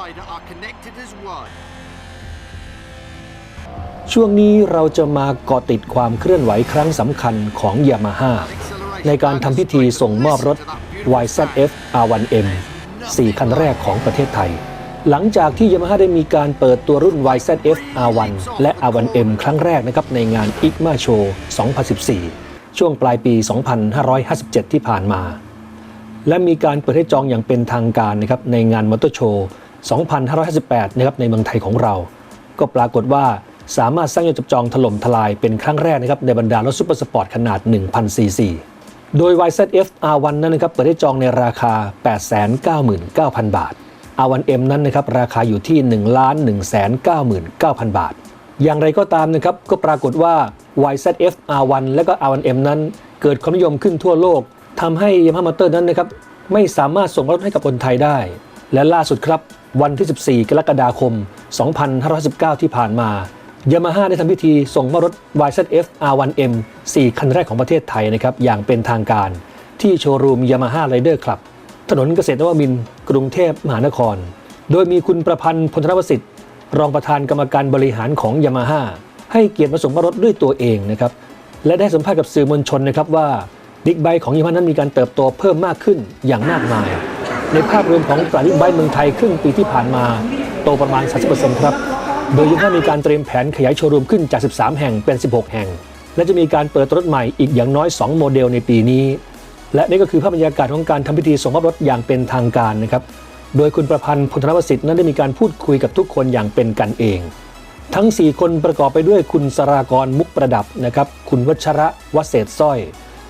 rider are connected as one. ช่วงนี้เราจะมาเกาะติดความเคลื่อนไหวครั้งสำคัญของยามาฮ่าในการทำพิธีส่งมอบรถ YZF R1M 4 คันแรกของประเทศไทย หลังจากที่ยามาฮ่าได้มีการเปิดตัวรุ่น YZF R1 และ R1M ครั้งแรกนะครับในงาน ICMA Show 2014 ช่วงปลายปี 2557 ที่ผ่านมา และมีการเปิดให้จองอย่างเป็นทางการนะครับในงานมอเตอร์โชว์ 2558 นะครับในเมืองไทยของเรา ก็ปรากฏว่าสามารถสร้างยอดจับจองถล่มทลายเป็นครั้งแรกนะครับในบรรดารถซุปเปอร์สปอร์ตขนาด 1,000 ซีซี โดย YZF R1 นั้นนะครับเปิดให้จองในราคา 899,000 บาท R1M นั้นนะครับราคาอยู่ที่ 1,199,000 บาท อย่างไรก็ตามนะครับก็ปรากฏว่า YZF R1 และก็ R1M นั้น เกิดความนิยมขึ้นทั่วโลกทำให้ Yamaha Motor นั้นนะครับไม่สามารถส่งรถให้กับคนไทยได้ และล่าสุดครับ วันที่ 14 กรกฎาคม 2519 ที่ผ่านมา Yamaha ได้ทำพิธีส่งมอรถ YZF R1M 4 คันแรกของประเทศไทยนะครับอย่างเป็นทางการ ที่โชว์รูม Yamaha Rider Club ถนนเกษตรนวมินกรุงเทพมหานคร โดยมีคุณประพันธ์พลธนประสิทธิ์ รองประธานกรรมการบริหารของยามาฮ่าให้เกียรติมาส่งมอรถด้วยตัวเองนะครับและได้สัมภาษณ์กับสื่อมวลชนนะครับว่าบิ๊กไบค์ของยามาฮ่านั้นมีการเติบโตเพิ่มมากขึ้นอย่างมากมาย ในภาพรวมของตลาดบิ๊กไบค์เมืองไทยครึ่งปีที่ผ่านมาโตประมาณ 30%ครับ โดยยามาฮ่ามีการเตรียมแผนขยายโชว์รูมขึ้นจาก 13 แห่งเป็น 16 แห่ง และจะมีการเปิดรถใหม่อีกอย่างน้อย 2 โมเดลในปีนี้ และนี่ก็คือภาพบรรยากาศของการทำพิธีส่งมอบรถอย่างเป็นทางการนะครับโดยคุณประพันธ์พลธนประสิทธิ์นั้นได้มีการพูดคุยกับทุกคนอย่างเป็นกันเอง ทั้ง 4 คนประกอบไปด้วยคุณสรากรมุกประดับนะครับ คุณวัชระวเศษสร้อย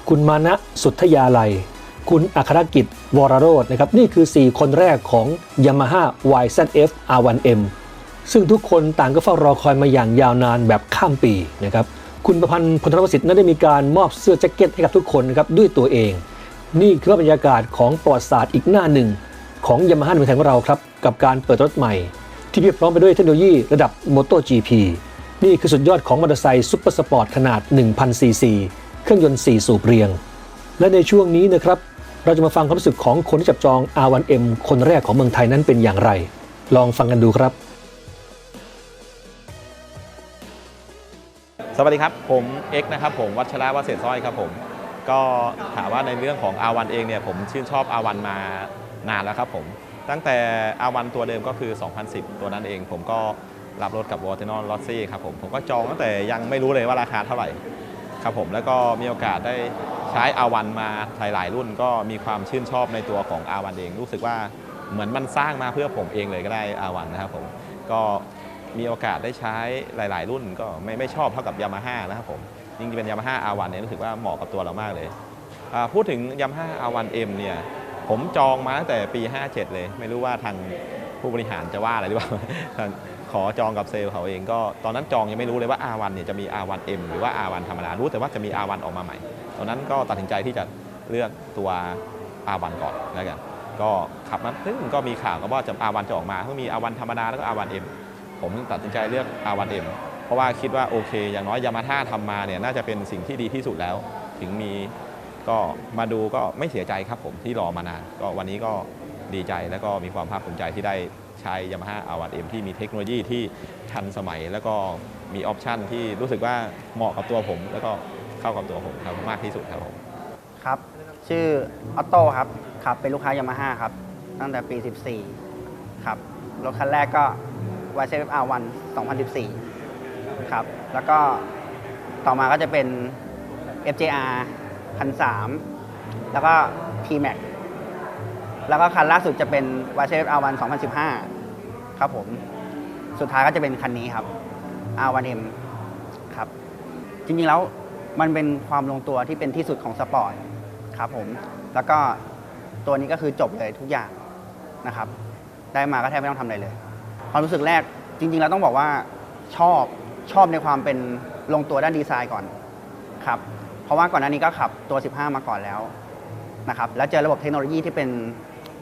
คุณมานะสุทธยาลัย คุณอัครกิจวรโรจน์นะครับนี่คือ 4 คนแรกของ Yamaha YZF R1M ซึ่งทุกคนต่างก็เฝ้ารอคอยมาอย่างยาวนานแบบข้ามปีนะครับคุณประพันธ์พลธนประสิทธิ์นั้นได้มีการมอบเสื้อแจ็คเก็ตให้กับทุกคนนะครับด้วยตัวเอง นี่คือบรรยากาศของประวัติศาสตร์อีกหน้าหนึ่ง ของยามาฮ่าในเมืองไทยของเราครับ กับการเปิดรถใหม่ ที่เพียบพร้อมไปด้วยเทคโนโลยีระดับ MotoGP นี่คือสุดยอดของมอเตอร์ไซค์ซุปเปอร์สปอร์ตขนาด 1,000ซีซีเครื่องยนต์ 4 สูบเรียง และในช่วงนี้นะครับ เราจะมาฟังความรู้สึกของคนที่จับจอง R1M คนแรกของเมืองไทยนั้นเป็นอย่างไร ลองฟังกันดูครับ สวัสดีครับ ผมเอ็กนะครับผมวัชระวเศษสร้อยครับผม ก็ถามว่าในเรื่องของ R1 เองเนี่ยผมชื่นชอบ R1 มานานแล้วครับผม ตั้งแต่ R1 ตัวเดิมก็คือ 2010 ตัวนั้นเอง ผมก็รับรถกับวอเทนอลลอซี่ครับผมผมก็จองตั้งแต่ยังไม่รู้เลยว่าราคาเท่าไหร่ครับผมแล้วก็มีโอกาสได้ ใช้ R1 มาหลาย ๆ รุ่นก็มีความชื่นชอบในตัวของ R1 เอง รู้สึกว่าเหมือนมันสร้างมาเพื่อผมเองเลยก็ได้ R1 นนะครับผมก็มีโอกาสได้ใช้หลาย ๆ รุ่นก็ไม่ไม่ชอบเท่ากับ Yamaha นะครับผมยิ่งเป็น Yamaha R1 เนี่ยรู้สึกว่าเหมาะกับตัวเรามากเลยพูดถึง Yamaha R1M เอ็มเนี่ยผมจองมาตั้งแต่ปี 57 เลย ไม่รู้ว่าทางผู้บริหารจะว่าอะไรหรือเปล่า ขอจองกับเซลล์เขาเองก็ตอนนั้นจองยังไม่รู้เลยว่า R1 เนี่ยจะมี R1M หรือว่า R1 ธรรมดารู้แต่ว่าจะมี R1 ออกมาใหม่ ตอนนั้นก็ตัดสินใจที่จะเลือกตัว R1 ก่อนแล้วกันก็ขับมาซึ่งก็มีข่าวก็ว่าจะ R1 จะออกมาก็มี R1 ธรรมดาแล้วก็ R1M ผมตัดสินใจเลือก R1M เพราะว่าคิดว่าโอเค อย่างน้อยยามาฮ่าทำมาเนี่ยน่าจะเป็นสิ่งที่ดีที่สุดแล้ว ถึงมีก็มาดูก็ไม่เสียใจครับผมที่รอมานาน ก็วันนี้ก็ดีใจแล้วก็มีความภาคภูมิใจที่ได้ ใช้ Yamaha R1M ที่มีเทคโนโลยีที่ทันสมัย แล้วก็มีออปชันที่รู้สึกว่าเหมาะกับตัวผม แล้วก็เข้ากับตัวผมครับมากที่สุดครับผมครับ ชื่อออโต้ครับขับเป็นลูกค้ายามาฮ่าครับ ตั้งแต่ปี 14 ครับรถคันแรกก็ y c f R1 2014 ครับ แล้วก็ต่อมาก็จะเป็น FJR คัน3แล้วก็ T-Max แล้วก็คันล่าสุดจะเป็น y c f R1 2015 ครับผม สุดท้ายก็จะเป็นคันนี้ครับ R1M ครับ จริงๆแล้วมันเป็นความลงตัวที่เป็นที่สุดของสปอร์ตครับผม แล้วก็ตัวนี้ก็คือจบเลยทุกอย่างนะครับ ได้มาก็แทบไม่ต้องทำอะไรเลย ความรู้สึกแรกจริงๆแล้วต้องบอกว่าชอบชอบในความเป็นลงตัวด้านดีไซน์ก่อนครับ เพราะว่าก่อนหน้านี้ก็ขับตัว 15 มาก่อนแล้วนะครับ แล้วเจอระบบเทคโนโลยีที่เป็น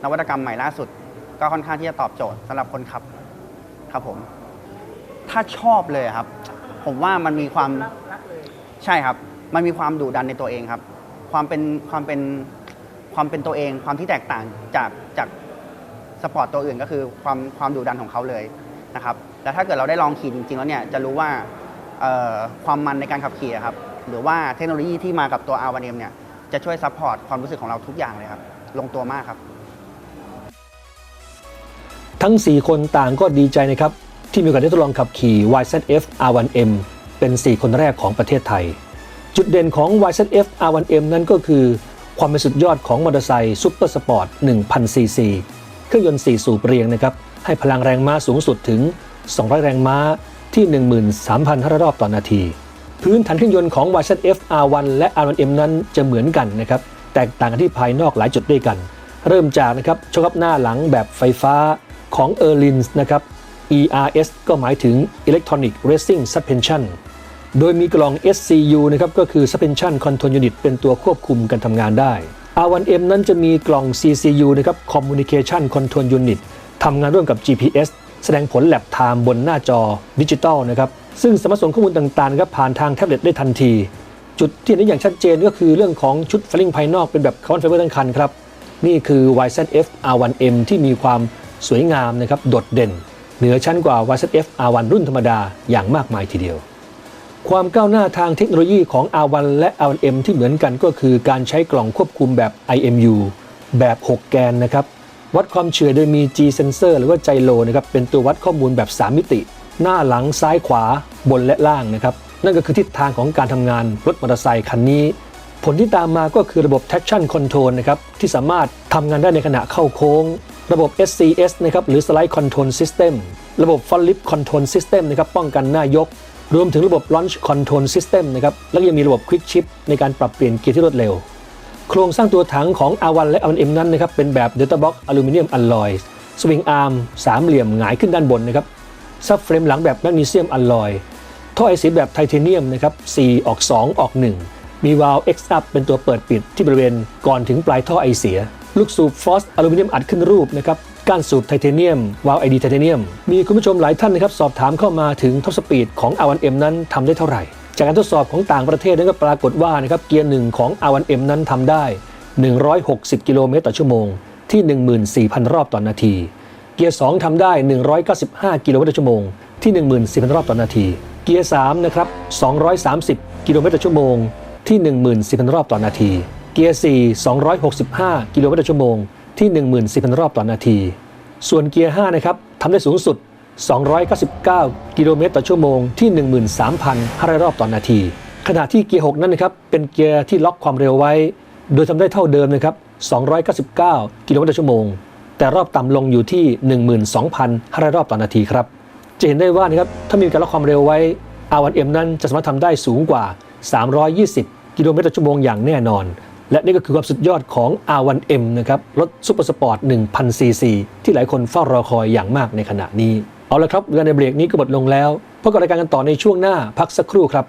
นวัตกรรมใหม่ล่าสุด ก็ค่อนข้างที่จะตอบโจทย์สำหรับคนขับครับผม ถ้าชอบเลยครับ ผมว่ามันมีความใช่ครับ มันมีความดุดันในตัวเองครับ ความเป็นความเป็นความเป็นตัวเอง ความที่แตกต่างจากจากสปอร์ตตัวอื่นก็คือความความดุดันของเขาเลยนะครับแล้วถ้าเกิดเราได้ลองขี่จริง ๆ แล้วเนี่ยจะรู้ว่าเอ่อความมันในการขับขี่อะครับ หรือว่าเทคโนโลยีที่มากับตัว R1M เนี่ยจะช่วยซัพพอร์ตความรู้สึกของเราทุกอย่างเลยครับ ลงตัวมากครับ ทั้ง 4 คนต่างก็ดีใจนะครับ ที่มีโอกาสได้ทดลองขับขี่ YZF R1M เป็น 4 คนแรกของประเทศไทย จุดเด่นของ YZF R1M นั้นก็คือ ความเป็นสุดยอดของมอเตอร์ไซค์ซุปเปอร์สปอร์ต1000ซีซีเครื่องยนต์ 4 สูบเรียงนะครับ ให้พลังแรงม้าสูงสุดถึง 200 แรงม้าที่ 13,500 รอบต่อนาที พื้นฐานเครื่องยนต์ของ YZF R1 และ R1M นั้นจะเหมือนกันนะครับ แตกต่างกันที่ภายนอกหลายจุดด้วยกัน เริ่มจากนะครับชกอัพหน้าหลังแบบไฟฟ้า ของ e r l i n s นะครับ ERS ก็หมายถึง Electronic Racing Suspension โดยมีกล่อง SCU นะครับก็คือ Suspension Control Unit เป็นตัวควบคุมการทำงานได้ R1M นั้นจะมีกล่อง CCU นะครับ Communication Control Unit ทำงานร่วมกับ GPS แสดงผลแลบไทม์บนหน้าจอดิจิตอลนะครับ ซึ่งสามารถส่งข้อมูลต่างๆครับผ่านทางแท็บเล็ตได้ทันที จุดที่เห็นได้อย่างชัดเจนก็คือเรื่องของชุดไฟลิงภายนอกเป็นแบบคาร์บอนไฟเบอร์ทั้งคันครับ นี่คือ YZF R1M ที่มีความ สวยงามนะครับโดดเด่น เหนือชั้นกว่า YZF R1 รุ่นธรรมดาอย่างมากมายทีเดียว ความก้าวหน้าทางเทคโนโลยีของ R1 และ R1M ที่เหมือนกันก็คือการใช้กล่องควบคุมแบบ IMU แบบ 6 แกนนะครับวัดความเฉื่อยโดยมี G sensor หรือว่าไจโลนะครับเป็นตัววัดข้อมูลแบบ 3 มิติ หน้าหลังซ้ายขวาบนและล่างนะครับนั่นก็คือทิศทางของการทำงานรถมอเตอร์ไซค์คันนี้ ผลที่ตามมาก็คือระบบ traction control นะครับที่สามารถทำงานได้ในขณะเข้าโค้ง ระบบ SCS นะครับหรือ slide control system ระบบ front lip control system นะครับป้องกันหน้ายก รวมถึงระบบ launch control system นะครับแล้วก็ยังมีระบบ quick shift ในการปรับเปลี่ยนเกียร์ที่รวดเร็ว โครงสร้างตัวถังของ R1 และ R1M นั้นนะครับเป็นแบบ Delta Box อลูมิเนียมอลลอยสวิงอาร์มสามเหลี่ยมหงายขึ้นด้านบนนะครับซับเฟรมหลังแบบแมกนีเซียมอลลอยท่อไอเสียแบบไทเทเนียมนะครับ4ออก 2 ออก 1 มีวาล์ว X up เป็นตัวเปิดปิดที่บริเวณก่อนถึงปลายท่อไอเสีย ลูกสูบฟอสอลูมิเนียมอัดขึ้นรูปนะครับก้านสูบไทเทเนียมวาล์วไอดีไทเทเนียม มีคุณผู้ชมหลายท่านนะครับสอบถามเข้ามาถึงท็อปสปีดของ R1M นั้นทำได้เท่าไหร่ จากการทดสอบของต่างประเทศนั้นก็ปรากฏว่านะครับเกียร์หนึ่งของ R1M นั้นทำได้ 160 กิโลเมตรต่อชั่วโมง ที่ 14,000 รอบต่อนนาที เกียร์ 2ทำได้ 195 กิโลเมตรต่อชั่วโมง ที่ 14,000 รอบต่อนนาที เกียร์ 3 นะครับ 230 กิโลเมตรต่อชั่วโมง ที่ 14,000 รอบต่อนาที กียร์ 4 265 กิโลเมตรต่อชั่วโมงที่ 14,000 รอบต่อนาที ส่วนเกียร์ 5 นะครับทำได้สูงสุด 299 กิโลเมตรต่อชั่วโมงที่ 13,500 รอบต่อนาที ขณะที่เกียร์ 6 นั้นนะครับ เป็นเกียร์ที่ล็อกความเร็วไว้ โดยทำได้เท่าเดิมนะครับ 299 กิโลเมตรต่อชั่วโมง แต่รอบต่ำลงอยู่ที่ 12,500 รอบต่อนาทีครับ จะเห็นได้ว่านะครับ ถ้ามีการล็อกความเร็วไว้ R1M นั้นจะสามารถทำได้สูงกว่า 320 กิโลเมตรต่อชั่วโมงอย่างแน่นอน และนี่ก็คือความสุดยอดของ R1M นะครับรถซูเปอร์สปอร์ต1000ซีซีที่หลายคนเฝ้ารอคอยอย่างมากในขณะนี้ เอาละครับเวลาในเบรกนี้ก็หมดลงแล้วพบกับรายการกันต่อในช่วงหน้าพักสักครู่ครับ